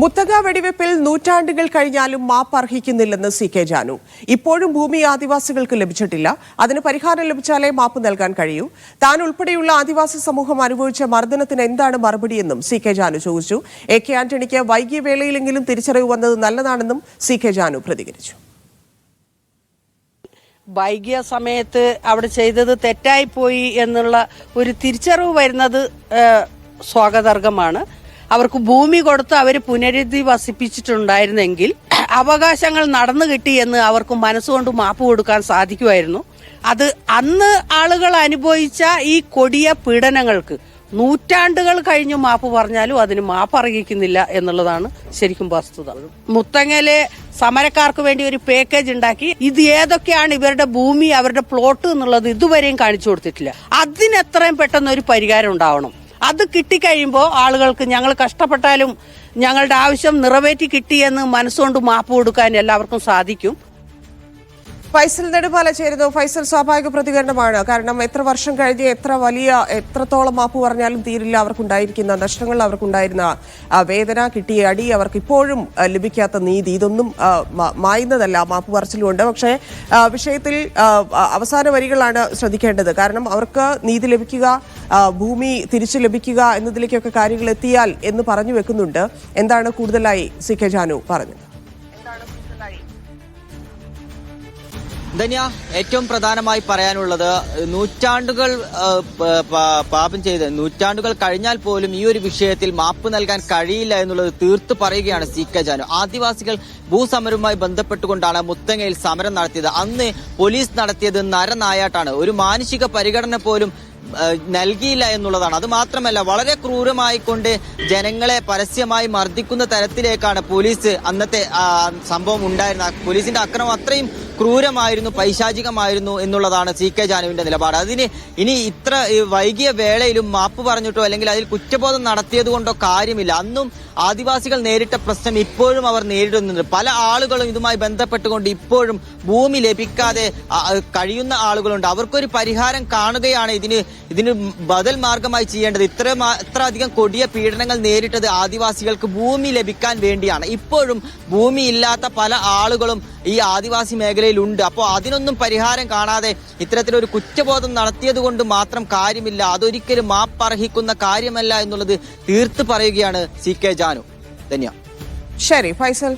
മുത്തക വെടിവെപ്പിൽ നൂറ്റാണ്ടുകൾ കഴിഞ്ഞാലും മാപ്പ് അർഹിക്കുന്നില്ലെന്ന് സി കെ ജാനു. ഇപ്പോഴും ഭൂമി ആദിവാസികൾക്ക് ലഭിച്ചിട്ടില്ല. അതിന് പരിഹാരം ലഭിച്ചാലേ മാപ്പ് നൽകാൻ കഴിയൂ. താൻ ഉൾപ്പെടെയുള്ള ആദിവാസി സമൂഹം അനുഭവിച്ച മർദ്ദനത്തിന് എന്താണ് മറുപടിയെന്നും സി കെ ജാനു ചോദിച്ചു. എ കെ ആന്റണിക്ക് വൈകിയ വേളയിലെങ്കിലും തിരിച്ചറിവ് വന്നത് നല്ലതാണെന്നും സി കെ ജാനു പ്രതികരിച്ചു. വൈകിയ സമയത്ത് അവിടെ ചെയ്തത് തെറ്റായി പോയി എന്നുള്ള ഒരു തിരിച്ചറിവ് വരുന്നത് സ്വാഗതാർഹമാണ്. അവർക്ക് ഭൂമി കൊടുത്ത് അവർ പുനരധിവസിപ്പിച്ചിട്ടുണ്ടായിരുന്നെങ്കിൽ അവകാശങ്ങൾ നടന്നു കിട്ടി എന്ന് അവർക്ക് മനസ്സുകൊണ്ട് മാപ്പ് കൊടുക്കാൻ സാധിക്കുമായിരുന്നു. അത് അന്ന് ആളുകൾ അനുഭവിച്ച ഈ കൊടിയ പീഡനങ്ങൾക്ക് നൂറ്റാണ്ടുകൾ കഴിഞ്ഞ് മാപ്പ് പറഞ്ഞാലും അതിന് മാപ്പ് അറിയിക്കുന്നില്ല എന്നുള്ളതാണ് ശരിക്കും വസ്തുത. മുത്തങ്ങയിലെ സമരക്കാർക്ക് വേണ്ടി ഒരു പാക്കേജ് ഉണ്ടാക്കി. ഇത് ഏതൊക്കെയാണ് ഇവരുടെ ഭൂമി അവരുടെ പ്ലോട്ട് എന്നുള്ളത് ഇതുവരെയും കാണിച്ചു കൊടുത്തിട്ടില്ല. അതിനെത്രയും പെട്ടെന്ന് ഒരു പരിഹാരം ഉണ്ടാവണം. അത് കിട്ടിക്കഴിയുമ്പോൾ ആളുകൾക്ക് ഞങ്ങൾ കഷ്ടപ്പെട്ടാലും ഞങ്ങളുടെ ആവശ്യം നിറവേറ്റി കിട്ടിയെന്ന് മനസ്സുകൊണ്ട് മാപ്പ് കൊടുക്കാൻ എല്ലാവർക്കും സാധിക്കും. ഫൈസൽ നെടുപാല ചേരുന്നു ഫൈസൽ സ്വാഭാവിക പ്രതികരണമാണ്. കാരണം എത്ര വർഷം കഴിഞ്ഞ് എത്ര വലിയ എത്രത്തോളം മാപ്പ് പറഞ്ഞാലും തീരില്ല അവർക്കുണ്ടായിരിക്കുന്ന നഷ്ടങ്ങൾ അവർക്കുണ്ടായിരുന്ന വേദന കിട്ടിയ അടി അവർക്ക് ഇപ്പോഴും ലഭിക്കാത്ത നീതി. ഇതൊന്നും മായുന്നതല്ല. മാപ്പ് പറച്ചിലുമുണ്ട്. പക്ഷേ വിഷയത്തിൽ അവസാന വരികളാണ് ശ്രദ്ധിക്കേണ്ടത്. കാരണം അവർക്ക് നീതി ലഭിക്കുക ഭൂമി തിരിച്ചു ലഭിക്കുക എന്നതിലേക്കൊക്കെ കാര്യങ്ങൾ എത്തിയാൽ എന്ന് പറഞ്ഞു വെക്കുന്നുണ്ട്. എന്താണ് കൂടുതലായി സി കെ ജാനു പറഞ്ഞത്? ധന്യ ഏറ്റവും പ്രധാനമായി പറയാനുള്ളത് നൂറ്റാണ്ടുകൾ പാപം ചെയ്ത് നൂറ്റാണ്ടുകൾ കഴിഞ്ഞാൽ പോലും ഈ ഒരു വിഷയത്തിൽ മാപ്പ് നൽകാൻ കഴിയില്ല എന്നുള്ളത് തീർത്തു പറയുകയാണ് സി കെ ജാനു. ആദിവാസികൾ ഭൂസമരവുമായി ബന്ധപ്പെട്ടുകൊണ്ടാണ് മുത്തങ്ങയിൽ സമരം നടത്തിയത്. അന്ന് പോലീസ് നടത്തിയത് നരനായാട്ടാണ്. ഒരു മാനുഷിക പരിഗണന പോലും നൽകിയില്ല എന്നുള്ളതാണ്. അത് മാത്രമല്ല വളരെ ക്രൂരമായി കൊണ്ട് ജനങ്ങളെ പരസ്യമായി മർദ്ദിക്കുന്ന തരത്തിലേക്കാണ് പോലീസ് അന്നത്തെ സംഭവം ഉണ്ടായിരുന്നത്. ആ പോലീസിന്റെ അക്രമം അത്രയും ക്രൂരമായിരുന്നു പൈശാചികമായിരുന്നു എന്നുള്ളതാണ് സി കെ ജാനുവിന്റെ നിലപാട്. അതിന് ഇനി ഇത്ര വൈകിയ വേളയിലും മാപ്പ് പറഞ്ഞിട്ടോ അല്ലെങ്കിൽ അതിൽ കുറ്റബോധം നടത്തിയത് കൊണ്ടോ കാര്യമില്ല. അന്നും ആദിവാസികൾ നേരിട്ട പ്രശ്നം ഇപ്പോഴും അവർ നേരിടുന്നുണ്ട്. പല ആളുകളും ഇതുമായി ബന്ധപ്പെട്ടുകൊണ്ട് ഇപ്പോഴും ഭൂമി ലഭിക്കാതെ കഴിയുന്ന ആളുകളുണ്ട്. അവർക്കൊരു പരിഹാരം കാണുകയാണ് ഇതിന് ഇതിന് ബദൽ മാർഗമായി ചെയ്യേണ്ടത് ഇത്ര ഇത്ര അധികം കൊടിയ പീഡനങ്ങൾ നേരിട്ടത് ആദിവാസികൾക്ക് ഭൂമി ലഭിക്കാൻ വേണ്ടിയാണ്. ഇപ്പോഴും ഭൂമി ഇല്ലാത്ത പല ആളുകളും ഈ ആദിവാസി മേഖലയിൽ ഉണ്ട് അപ്പോൾ അതിനൊന്നും പരിഹാരം കാണാതെ ഇത്തരത്തിലൊരു കുറ്റബോധം നടത്തിയത് കൊണ്ട് മാത്രം കാര്യമില്ല. അതൊരിക്കലും മാപ്പർഹിക്കുന്ന കാര്യമല്ല എന്നുള്ളത് തീർത്ത് പറയുകയാണ് സി കെ ജാനു. ധന്യ. ശരി ഫൈസൽ.